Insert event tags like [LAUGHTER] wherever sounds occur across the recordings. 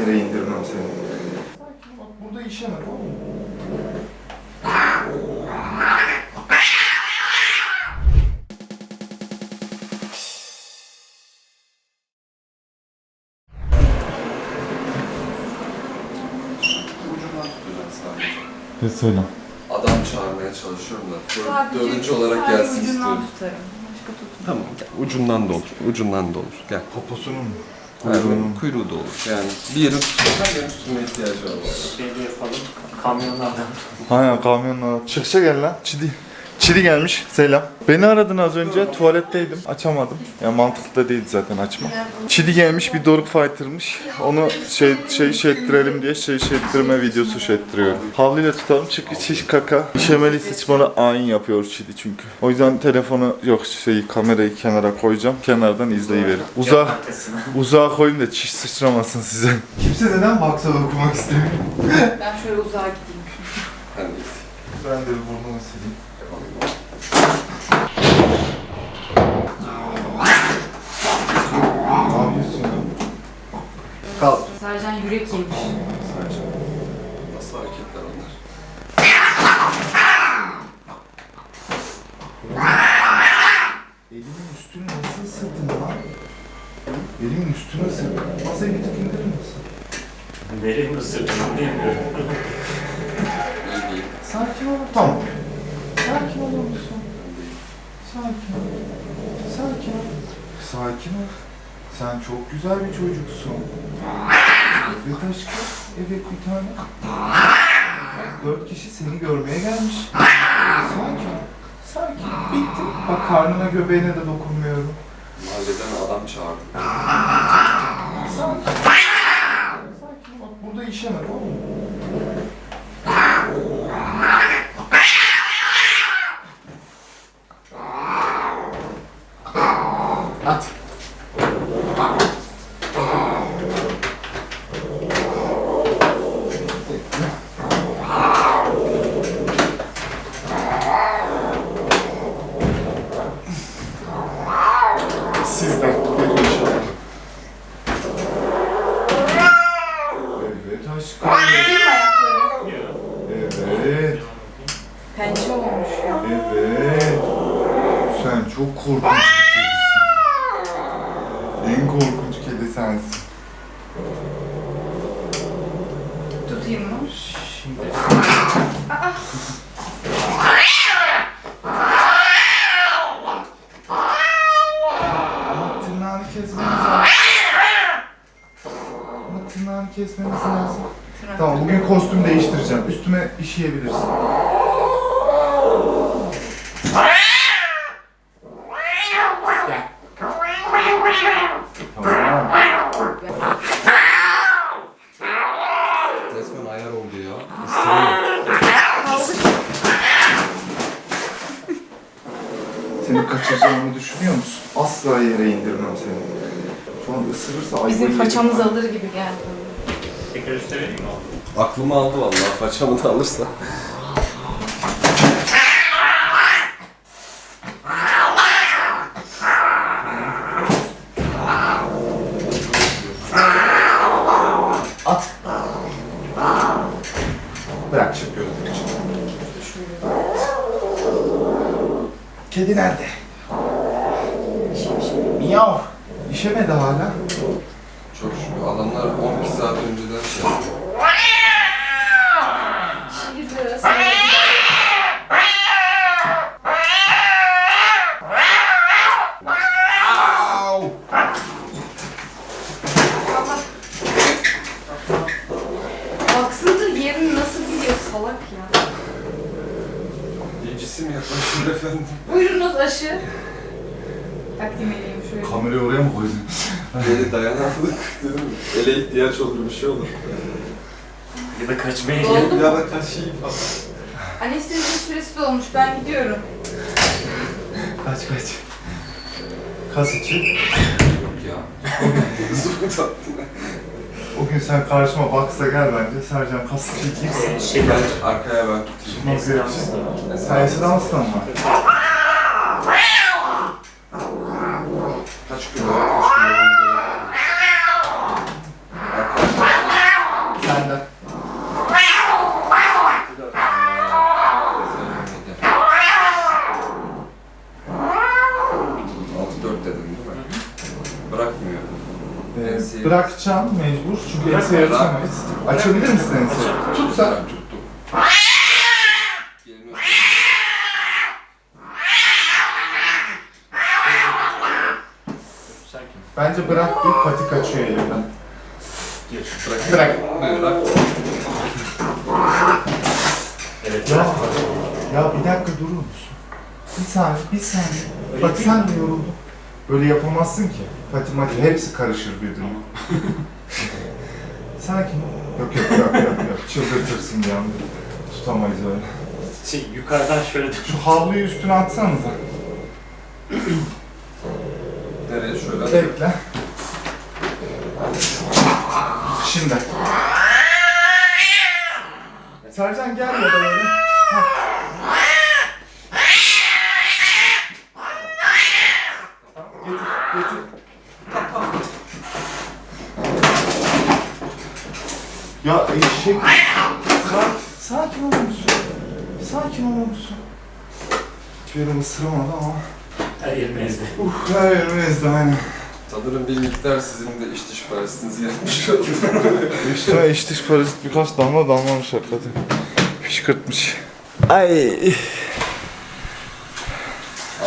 yere indirmem seni. Bak burada işeme tamam mı? Ucundan tutacağım sadece. Ne söyle? Adam çağırmaya çalışıyorum da. Sadece- Dördüncü olarak sadece gelsin ucundan istiyorum. tutarım. Başka tutmam. Tamam. Ucundan da olur. Ucundan da olur. Gel. Poposunun mu? Yani Kuyruğunun. kuyruğu da olur. Yani bir yerin benim tutulma ihtiyacı var. Şey de yapalım. Kamyonlardan. Aynen kamyonla. Çıkışa gel lan. Çidi. Çidi gelmiş. Selam. Beni aradın az önce. Tuvaletteydim. Açamadım. Ya mantıklı da değil zaten açma. Çidi gelmiş bir Doruk Fighter'mış. Onu şey şey şey ettirelim diye şey şey ettirme videosu şey ettiriyorum. Havluyla tutalım çünkü çiş kaka. İşemeli sıçmalı ayin yapıyor Çidi çünkü. O yüzden telefonu yok şeyi kamerayı kenara koyacağım. Kenardan izleyiverin. Uzağa uzağa koyun da çiş sıçramasın size. Kimse neden baksana okumak istemiyor. Ben şöyle uzağa gideyim. Ben de Ben de bir burnumu sileyim. Ne yapıyorsun ya? Kalk. Sercan yürek yemiş. Sadece. Nasıl hareketler onlar? Elimin üstünü nasıl ısırdın lan? Elimin üstünü ısırdın. Masayı bir tık indirir misin? Nereye mi ısırdın bilmiyorum. İyi değil. Sakin ol. Tamam. Sakin olur musun? Sakin ol. Sakin ol. Sakin ol. Sen çok güzel bir çocuksun. Evet aşkım. Evet bir tane. Dört kişi seni görmeye gelmiş. Sakin. Sakin. Bitti. Bak karnına göbeğine de dokunmuyorum. Mahalleden adam çağırdı. Sakin. Sakin. Bak burada işeme tamam mı? At. Sizden. Evet aşkım. Değil mi ayakları? Evet. Pençe olmuş ya. Evet. Sen çok korkunç bir kedisin. En korkunç kedi sensin. Tutayım mı? Şimdi... Ama tırnağını kesmemiz lazım. Ama tırnağını kesmemiz lazım. Tırnak. Tamam bugün kostüm değiştireceğim. Üstüme işeyebilirsin. Tamam. Resmen ayar oldu ya. İstemiyorum. Seni kaçıracağımı düşünüyor musun? Asla yere indirmem seni. Şu an ısırırsa ayvayı Bizim façamız ben. alır gibi geldi. Tekrar üstüne vereyim mi? Aklımı aldı vallahi. Façamı da alırsa. Kedi nerede? Miyav. İşemedi hala. Takdim edeyim şöyle. Kamerayı oraya mı koydun? Beni dayanamadık dedim. Ele ihtiyaç olur bir şey olur. Ya da kaçmaya Oldu gel. mu? Ya da kaçayım falan. Anestezi süresi dolmuş. Ben gidiyorum. Kaç kaç. Kas için. Yok ya. Zıpı tattın. O gün sen karşıma baksa gel bence. Sercan kas için girsin. Şey Ben arkaya ben tutayım. Nasıl Esra'mız da var. Sen Esra Aslan mı? Kaç kilo? Kaç kilo? Arkaya. Bırakacaksın mecbur çünkü Bırak, enseyi bırak. açamayız. Açabilir misin enseyi? Tut sen. Ben tuttum. Yerine Sakin. Bence bırak bir patik açıyor elimden. Gir. bırak. Bırak. Bırak. Evet. Ya, ya bir dakika durur musun? Bir saniye, bir saniye. Bak sen de yoruldun. Böyle yapamazsın ki. Pati mati hepsi karışır birbirine. [LAUGHS] Sakin ol. Yok yok yok yok yok. Çıldırtırsın bir anda. Tutamayız öyle. Şey, yukarıdan şöyle Şu havluyu üstüne atsanıza. Nereye? Şöyle. Bekle. Şimdi. Sercan gel ya da böyle. Hah. Tamam, Getir, getir. Ya eşek. Sakin, sakin olur musun? Sakin olur musun? Hiçbir yerim ısıramadı ama. her yerine ezdi. Uf, her yerim ezdi aynen. Sanırım bir miktar sizin de iç dış parazitinizi yapmış [LAUGHS] oldu. Üstüne iç dış parazit birkaç damla damlamış hakikaten. Fışkırtmış. Ay.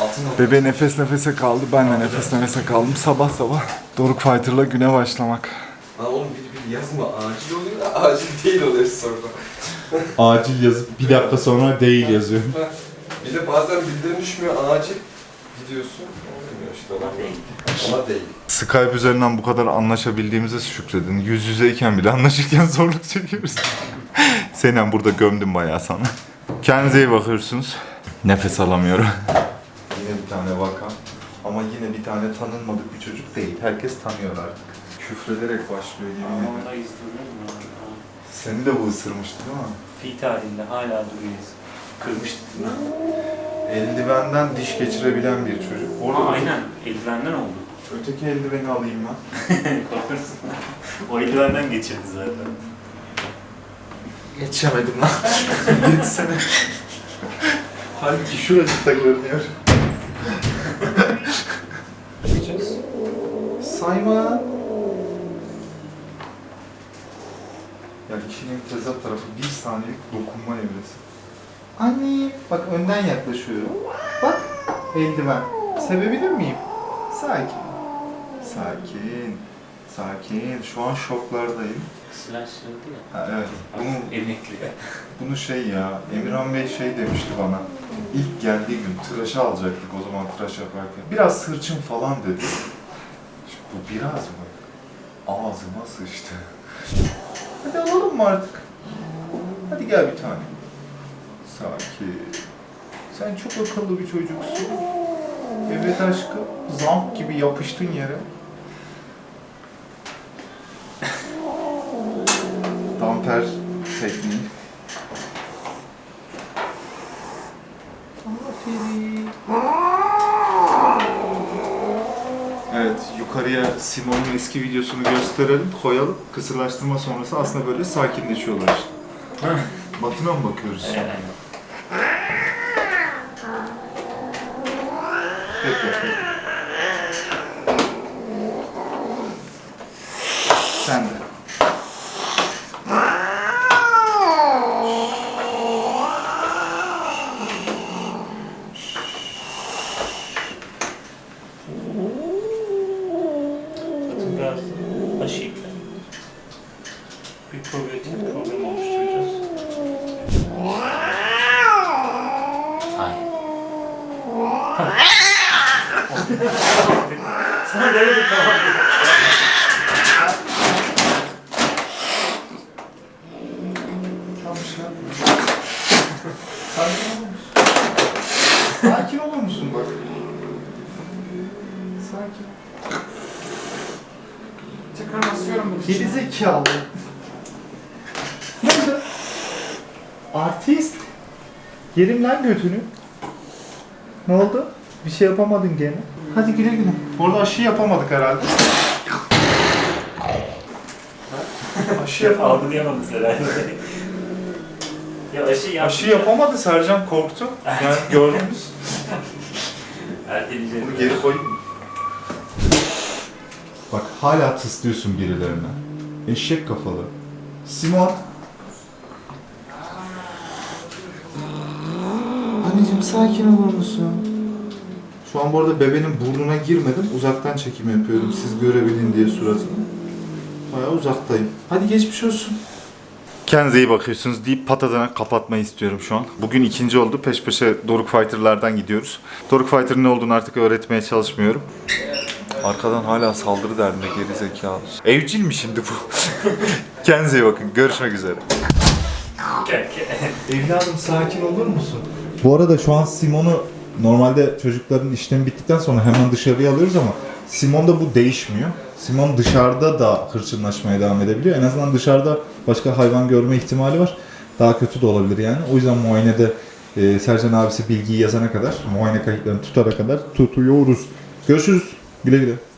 Altın oldu. Bebe nefes nefese kaldı. Ben de nefes nefese kaldım. Sabah sabah Doruk Fighter'la güne başlamak. Ha oğlum bir, bir yazma. Acil oluyor acil değil oluyor sonra. Acil yazıp bir dakika sonra değil yazıyor. Bir de bazen bildirim düşmüyor acil. Gidiyorsun. Olmuyor işte. Ama değil. Ama değil. Skype üzerinden bu kadar anlaşabildiğimize şükredin. Yüz yüzeyken bile anlaşırken zorluk çekiyoruz. [LAUGHS] Senem burada gömdüm bayağı sana. Kendinize iyi bakıyorsunuz. Nefes alamıyorum. Yine bir tane vaka. Ama yine bir tane tanınmadık bir çocuk değil. Herkes tanıyor artık. Küfrederek başlıyor yemin ederim. Ama iz duruyor mu? Ha. Seni de bu ısırmıştı değil mi? Fi halinde hala duruyor iz. Kırmıştı değil mi? Eldivenden diş geçirebilen bir çocuk. Orada Aa, aynen. Eldivenden oldu. Öteki eldiveni alayım ben. [LAUGHS] Korkarsın. o eldivenden geçirdi zaten. Geçemedim lan. [LAUGHS] Geçsene. Halbuki şuracıkta görünüyor. Sayma. Ya ikinin tezat tarafı bir saniyelik dokunma evresi. Anne, bak önden yaklaşıyorum. Bak, eldiven. Sevebilir miyim? Sakin. Sakin. Sakin. Şu an şoklardayım. Slash'ladı ya. Ha, evet. Bunu, Emekli. [LAUGHS] bunu şey ya, Emirhan Bey şey demişti bana. İlk geldiği gün tıraşı alacaktık o zaman tıraş yaparken. Biraz hırçın falan dedi. Şimdi bu biraz mı? Ağzıma sıçtı. Hadi alalım mı artık? Hadi gel bir tane. Sakin. Sen çok akıllı bir çocuksun. Evet aşkım. Zamp gibi yapıştın yere. Yukarıya Simon'un eski videosunu gösterelim, koyalım. Kısırlaştırma sonrası aslında böyle sakinleşiyorlar işte. Batına mı bakıyoruz? Evet. Peki, peki. Sen de. Zaten biraz aşıyla bir probiyotik program oluşturacağız. Hayır. Sana demedim tamam. Sakin olur musun? Sakin olur musun bak? Sakin. Tekrar basıyorum bunu. Geri zekalı. Ne oldu? Artist. Yerim lan götünü. Ne oldu? Bir şey yapamadın gene. Hadi güle güle. Orada aşı yapamadık herhalde. aşı yapamadık. Algılayamadınız herhalde. ya aşı yap. Aşı yapamadı Sercan korktu. Yani [LAUGHS] gördünüz. Erteleyeceğiz. Bunu geri koyayım mı? Bak hala tıslıyorsun birilerine. Eşek kafalı. Simon. Anneciğim sakin olur musun? Şu an bu arada bebenin burnuna girmedim. Uzaktan çekim yapıyorum. Siz görebilin diye suratını. Bayağı uzaktayım. Hadi geçmiş olsun. Kendinize iyi bakıyorsunuz deyip patadana kapatmayı istiyorum şu an. Bugün ikinci oldu. Peş peşe Doruk Fighter'lardan gidiyoruz. Doruk Fighter'ın ne olduğunu artık öğretmeye çalışmıyorum. Arkadan hala saldırı derdinde geri zekalı. Evcil mi şimdi bu? [LAUGHS] Kendinize iyi bakın. Görüşmek üzere. Evladım sakin olur musun? Bu arada şu an Simon'u normalde çocukların işlemi bittikten sonra hemen dışarıya alıyoruz ama Simon'da bu değişmiyor. Simon dışarıda da hırçınlaşmaya devam edebiliyor. En azından dışarıda başka hayvan görme ihtimali var. Daha kötü de olabilir yani. O yüzden muayenede e, Sercan abisi bilgiyi yazana kadar, muayene kayıtlarını tutana kadar tutuyoruz. Görüşürüz. Güle güle.